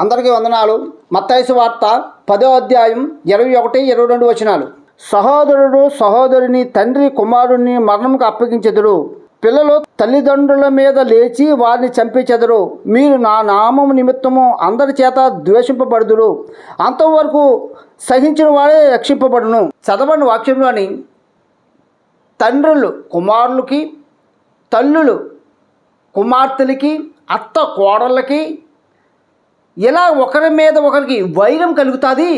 అందరికీ వందనాలు. మత్తైసు వార్త పదో అధ్యాయం ఇరవై ఒకటి ఇరవై రెండు వచనాలు. సహోదరుడు సహోదరుని తండ్రి కుమారుని మరణంకు అప్పగించెదరు. పిల్లలు తల్లిదండ్రుల మీద లేచి వారిని చంపించెదరు. మీరు నా నామం నిమిత్తము అందరి చేత ద్వేషింపబడుదురు. అంతవరకు సహించిన వాడే రక్షింపబడును. చదవని వాక్యంలోని. తండ్రులు కుమారులకి తల్లులు కుమార్తెలకి అత్త కోడళ్ళకి ఇలా ఒకరి మీద ఒకరికి వైరం కలుగుతుంది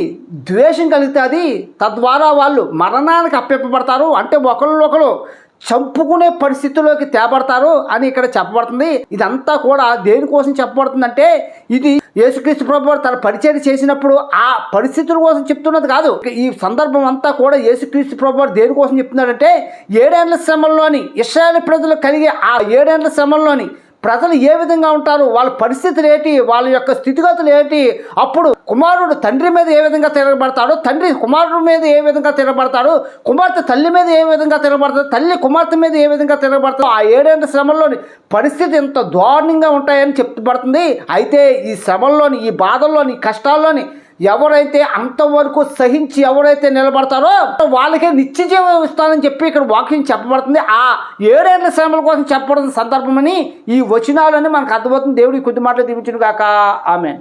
ద్వేషం కలుగుతుంది తద్వారా వాళ్ళు మరణానికి అప్పెప్పబడతారు అంటే ఒకరినొకరు చంపుకునే పరిస్థితిలోకి తేపడతారు అని ఇక్కడ చెప్పబడుతుంది. ఇదంతా కూడా దేనికోసం చెప్పబడుతుందంటే ఇది యేసుక్రీస్తు ప్రభు తన పరిచయం చేసినప్పుడు ఆ పరిస్థితుల కోసం చెప్తున్నది కాదు. ఈ సందర్భం అంతా కూడా యేసుక్రీస్తు ప్రభు దేనికోసం చెప్తున్నాడంటే ఏడేళ్ళ శ్రమంలోని ఇస్రాయల్ ప్రజలు కలిగే ఆ ఏడేళ్ళ శ్రమంలోని ప్రజలు ఏ విధంగా ఉంటారు వాళ్ళ పరిస్థితులు ఏంటి వాళ్ళ యొక్క స్థితిగతులు ఏంటి అప్పుడు కుమారుడు తండ్రి మీద ఏ విధంగా తిరగబడతాడు తండ్రి కుమారుడు మీద ఏ విధంగా తిరగబడతాడు కుమార్తె తల్లి మీద ఏ విధంగా తిరగబడతాడు తల్లి కుమార్తె మీద ఏ విధంగా తిరగబడతాడు ఆ ఏడేళ్ళ శ్రమంలోని పరిస్థితి ఎంత దారుణంగా ఉంటాయని చెప్పబడుతుంది. అయితే ఈ శ్రమంలోని ఈ బాధల్లోని కష్టాల్లోని ఎవరైతే అంతవరకు సహించి ఎవరైతే నిలబడతారో వాళ్ళకే నిత్య జీవం ఇస్తానని చెప్పి ఇక్కడ వాక్యం చెప్పబడుతుంది. ఆ ఏడేళ్ళ శ్రమల కోసం చెప్పబడుతున్న సందర్భమని ఈ వచనాలని మనకు అర్థమవుతుంది. దేవుడి కొద్ది మాటలు దీవించును కాక ఆమె